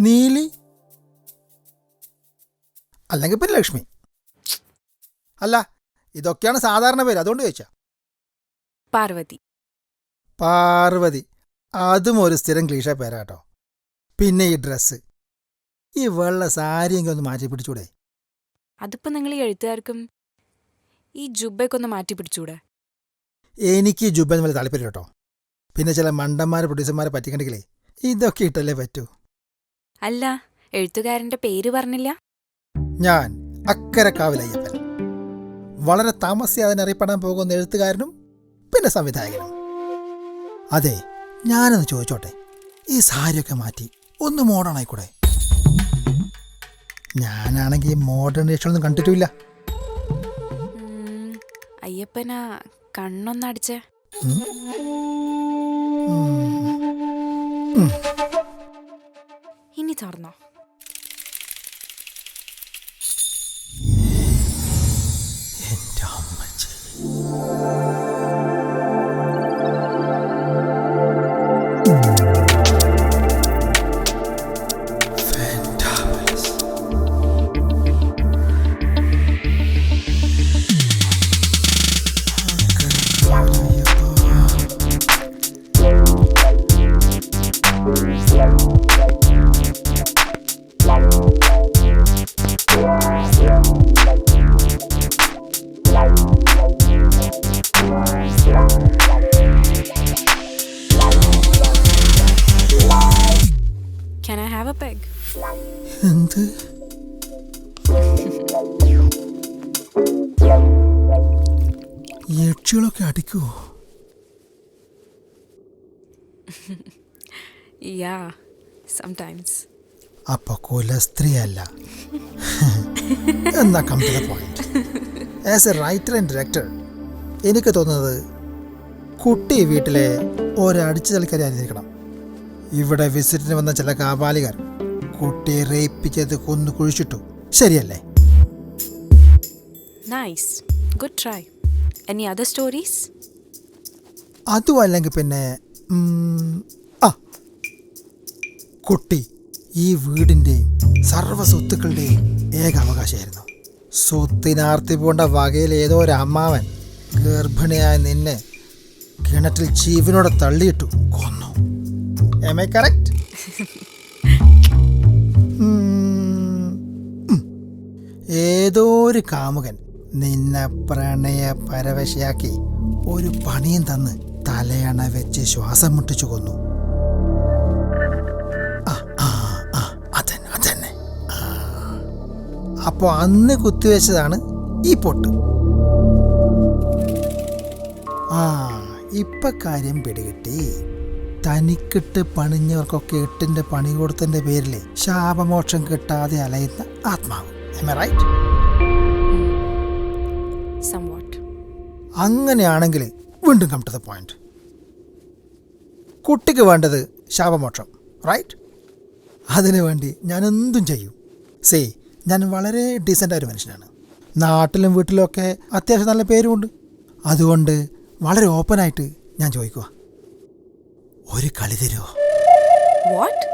നീലി. അല്ലെങ്കിൽ പിന്നെ ലക്ഷ്മി. അല്ല ഇതൊക്കെയാണ് സാധാരണ പേര്. അതുകൊണ്ട് ചോദിച്ചാ. പാർവതി. പാർവതി. അതും ഒരു സ്ഥിരം ക്ലീഷ പേരാട്ടോ. പിന്നെ ഈ ഡ്രസ്സ്. ഈ വെള്ള സാരിയെങ്കിലും ഒന്ന് മാറ്റി പിടിച്ചൂടെ? അതിപ്പോ നിങ്ങൾ ഈ എഴുത്തുകാർക്കും ഈ ജുബയ്ക്കൊന്ന് മാറ്റി പിടിച്ചൂടെ? എനിക്ക് ഈ ജുബൻ വലിയ താല്പര്യം കേട്ടോ. പിന്നെ ചില മണ്ടന്മാരെ പ്രൊഡ്യൂസർമാരെ പറ്റിക്കണ്ടെങ്കിലേ ഇതൊക്കെ ഇട്ടല്ലേ പറ്റൂ. അല്ല എഴുത്തുകാരന്റെ പേര് പറഞ്ഞില്ല? ഞാൻ അക്കരക്കാവിലയ്യപ്പൻ. വളരെ താമസിയാതെ അറിയപ്പെടാൻ പോകുന്ന എഴുത്തുകാരനും പിന്നെ സംവിധായകനും. അതെ ഞാനൊന്ന് ചോദിച്ചോട്ടെ ഈ സാരിയൊക്കെ മാറ്റി ഒന്ന് മോഡേൺ ആയിക്കൂടെ? ഞാനാണെങ്കിൽ മോഡേൺ ഒന്നും കണ്ടിട്ടില്ല അയ്യപ്പനാ കണ്ണൊന്നടിച്ചേ. nie sanitarna. Have a peg എന്ത്? യക്ഷികളൊക്കെ അടിക്കുവോ? യാ സംടൈംസ് അപ്പൊ കുലസ്ത്രീ അല്ല എന്നാ come to the point as a writer and director എനിക്ക് തോന്നുന്നത് കുട്ടി വീട്ടിലെ ഒരടിച്ചു തളിക്കാരി ആയിരിക്കണം ഇവിടെ വിസിറ്റിന് വന്ന ചില കാപാലികർ കുട്ടിയെ റേപ്പിച്ചത് കൊന്നു കുഴിച്ചിട്ടു. ശരിയല്ലേ? Nice good try any other stories അതും അല്ലെങ്കിൽ പിന്നെ ആ. കുട്ടി ഈ വീടിന്റെയും സർവ സ്വത്തുക്കളുടെയും ഏക അവകാശമായിരുന്നു. സ്വത്തിനാർത്തി പോണ്ട വകയിൽ ഏതോ ഒരു അമ്മാവൻ ഗർഭിണിയായ നിന്നെ കിണറ്റിൽ ജീവനോടെ തള്ളിയിട്ടു. കൊന്നു ഐ കറക്റ്റ്. ഏതോ ഒരു കാമുകൻ നിന്നെ പ്രണയ പരവശയാക്കി ഒരു പണിയും തന്ന് തലയണ വെച്ച് ശ്വാസം മുട്ടിച്ചു കൊന്നു. അപ്പോൾ അന്ന് കുത്തിവെച്ചതാണ് ഈ പൊട്ട്. ആ ഇപ്പൊ കാര്യം പിടികിട്ടി. തനിക്കിട്ട് പണിഞ്ഞവർക്കൊക്കെ എട്ടിന്റെ പണി കൊടുത്തതിന്റെ പേരിൽ ശാപമോക്ഷം കിട്ടാതെ അലയുന്ന ആത്മാവ്. റൈറ്റ് അങ്ങനെയാണെങ്കിൽ വീണ്ടും കം ടു ദ പോയിന്റ് കുട്ടിക്ക് വേണ്ടത് ശാപമോക്ഷം റൈറ്റ് അതിനു വേണ്ടി ഞാൻ എന്തും ചെയ്യും. സേ ഞാൻ വളരെ ഡീസന്റ് ആയ ഒരു മനുഷ്യനാണ്. നാട്ടിലും വീട്ടിലും ഒക്കെ അത്യാവശ്യം നല്ല പേരുമുണ്ട്. അതുകൊണ്ട് വളരെ ഓപ്പണായിട്ട് ഞാൻ ചോദിക്കുക ഒരു കളി തരുമോ വാട്ട്